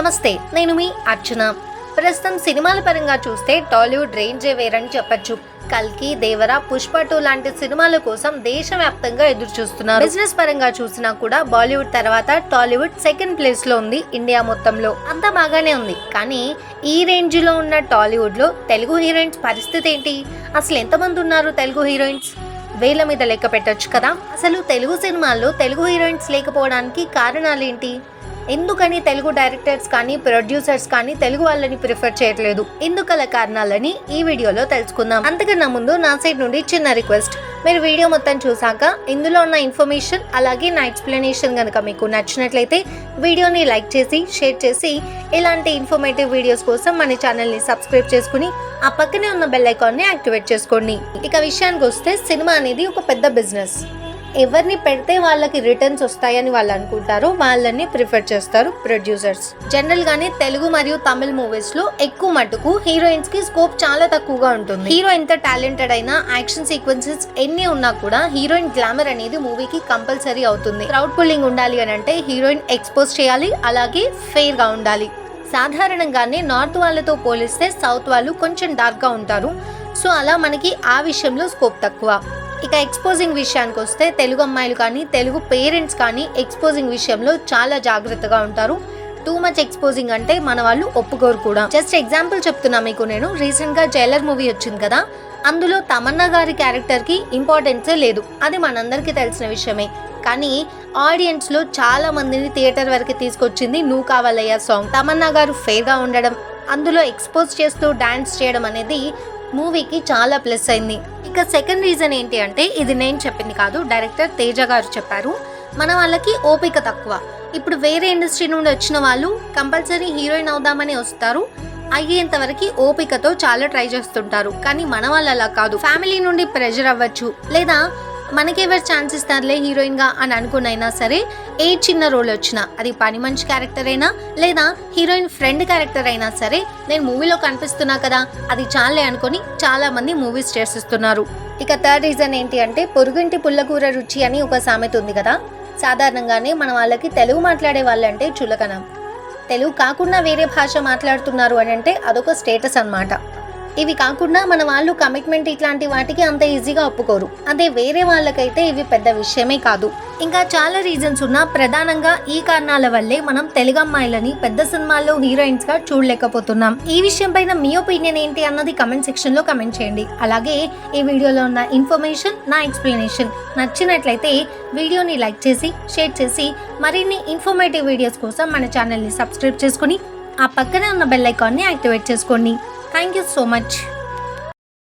నమస్తే నేను మీ అర్చన. ప్రస్తుతం సినిమాల పరంగా చూస్తే టాలీవుడ్ రేంజే వేరని చెప్పొచ్చు. కల్కి దేవర పుష్ప టూ లాంటి సినిమాల కోసం దేశవ్యాప్తంగా ఎదురు చూస్తున్నారు బిజినెస్ పరంగా చూసినా కూడా బాలీవుడ్ తర్వాత టాలీవుడ్ సెకండ్ ప్లేస్లో ఉంది ఇండియా మొత్తంలో. అంతా బాగానే ఉంది కానీ ఈ రేంజ్లో ఉన్న టాలీవుడ్లో తెలుగు హీరోయిన్స్ పరిస్థితి ఏంటి? అసలు ఎంతమంది ఉన్నారు తెలుగు హీరోయిన్స్? వేల మీద లెక్క పెట్టొచ్చు కదా. అసలు తెలుగు సినిమాల్లో తెలుగు హీరోయిన్స్ లేకపోవడానికి కారణాలు ఏంటి ఎందుకని తెలుగు డైరెక్టర్స్ కానీ ప్రొడ్యూసర్స్ కానీ తెలుగు వాళ్ళని ప్రిఫర్ చేయట్లేదు? ఎందుకల కారణాలని ఈ వీడియోలో తెలుసుకుందాం. అంతకన్నా ముందు నా సైడ్ నుండి చిన్న రిక్వెస్ట్. మీరు వీడియో మొత్తం చూసాక ఇందులో ఉన్న ఇన్ఫర్మేషన్ అలాగే నా ఎక్స్ప్లెనేషన్ కనుక మీకు నచ్చినట్లయితే వీడియోని లైక్ చేసి షేర్ చేసి ఇలాంటి ఇన్ఫర్మేటివ్ వీడియోస్ కోసం మన ఛానల్ని సబ్స్క్రైబ్ చేసుకుని ఆ పక్కనే ఉన్న బెల్ ఐకాన్ని యాక్టివేట్ చేసుకోండి. ఇక విషయానికి వస్తే సినిమా అనేది ఒక పెద్ద బిజినెస్. ఎవరిని పెడితే వాళ్ళకి రిటర్న్స్ వస్తాయని వాళ్ళు అనుకుంటారు వాళ్ళని ప్రిఫర్ చేస్తారు ప్రొడ్యూసర్స్. జనరల్ గానే తెలుగు మరియు తమిళ్ మూవీస్లో ఎక్కువ మటుకు హీరోయిన్స్కి స్కోప్ చాలా తక్కువగా ఉంటుంది. హీరో ఎంత టాలెంటెడ్ అయినా యాక్షన్ సీక్వెన్సెస్ ఎన్ని ఉన్నా కూడా హీరోయిన్ గ్లామర్ అనేది మూవీకి కంపల్సరీ అవుతుంది. క్రౌడ్ పుల్లింగ్ ఉండాలి అని అంటే హీరోయిన్ ఎక్స్పోజ్ చేయాలి అలాగే ఫెయిర్గా ఉండాలి. సాధారణంగానే నార్త్ వాళ్ళతో పోలిస్తే సౌత్ వాళ్ళు కొంచెం డార్క్గా ఉంటారు. సో అలా మనకి ఆ విషయంలో స్కోప్ తక్కువ. ఇక ఎక్స్పోజింగ్ విషయానికి వస్తే తెలుగు అమ్మాయిలు కానీ తెలుగు పేరెంట్స్ కానీ ఎక్స్పోజింగ్ విషయంలో చాలా జాగ్రత్తగా ఉంటారు. టూ మచ్ ఎక్స్పోజింగ్ అంటే మన వాళ్ళు ఒప్పుకోరు కూడా. జస్ట్ ఎగ్జాంపుల్ చెప్తున్నా మీకు నేను. రీసెంట్గా జైలర్ మూవీ వచ్చింది కదా. అందులో తమన్నా గారి క్యారెక్టర్కి ఇంపార్టెన్సే లేదు. అది మనందరికీ తెలిసిన విషయమే. కానీ ఆడియన్స్లో చాలా మందిని థియేటర్ వరకు తీసుకొచ్చింది నువ్వు కావాలయ్యా సాంగ్ తమన్నా గారు ఫేర్గా ఉండడం అందులో ఎక్స్పోజ్ చేస్తూ డాన్స్ చేయడం అనేది మూవీకి చాలా ప్లస్ అయింది. ఇక సెకండ్ రీజన్ ఏంటి అంటే ఇది నేను చెప్పింది కాదు డైరెక్టర్ తేజ గారు చెప్పారు. మన వాళ్ళకి ఓపిక తక్కువ. ఇప్పుడు వేరే ఇండస్ట్రీ నుండి వచ్చిన వాళ్ళు కంపల్సరీ హీరోయిన్ అవుదామని వస్తారు. అయ్యేంత వరకు ఓపికతో చాలా ట్రై చేస్తుంటారు. కానీ మన వాళ్ళు అలా కాదు. ఫ్యామిలీ నుండి ప్రెషర్ అవ్వచ్చు. లేదా మనకెవరు ఛాన్స్ ఇస్తారులే హీరోయిన్గా అని అనుకునైనా సరే ఏ చిన్న రోల్ వచ్చినా అది పని మంచి క్యారెక్టర్ అయినా లేదా హీరోయిన్ ఫ్రెండ్ క్యారెక్టర్ అయినా సరే నేను మూవీలో కనిపిస్తున్నా కదా అది చాలే అనుకొని చాలా మంది మూవీస్ చేసిస్తున్నారు. ఇక థర్డ్ రీజన్ ఏంటి అంటే పొరుగింటి పుల్లకూర రుచి అని ఒక సామెత ఉంది కదా. సాధారణంగానే మన వాళ్ళకి తెలుగు మాట్లాడే వాళ్ళంటే చులకనం. తెలుగు కాకుండా వేరే భాష మాట్లాడుతున్నారు అని అంటే అదొక స్టేటస్ అన్నమాట. ఇవి కాకుండా మన వాళ్ళు కమిట్మెంట్ ఇట్లాంటి వాటికి అంత ఈజీగా ఒప్పుకోరు. అదే వేరే వాళ్ళకైతే ఇవి పెద్ద విషయమే కాదు. ఇంకా చాలా రీజన్స్ ఉన్నా ప్రధానంగా ఈ కారణాల వల్లే మనం తెలుగు అమ్మాయిలని పెద్ద సినిమాల్లో హీరోయిన్స్గా చూడలేకపోతున్నాం. ఈ విషయం పైన మీ ఒపీనియన్ ఏంటి అన్నది కమెంట్ సెక్షన్లో కమెంట్ చేయండి. అలాగే ఈ వీడియోలో ఉన్న ఇన్ఫర్మేషన్ నా ఎక్స్ప్లెనేషన్ నచ్చినట్లయితే వీడియోని లైక్ చేసి షేర్ చేసి మరిన్ని ఇన్ఫర్మేటివ్ వీడియోస్ కోసం మన ఛానల్ని సబ్స్క్రైబ్ చేసుకుని ఆ పక్కనే ఉన్న బెల్ ఐకాన్ని యాక్టివేట్ చేసుకోండి. Thank you so much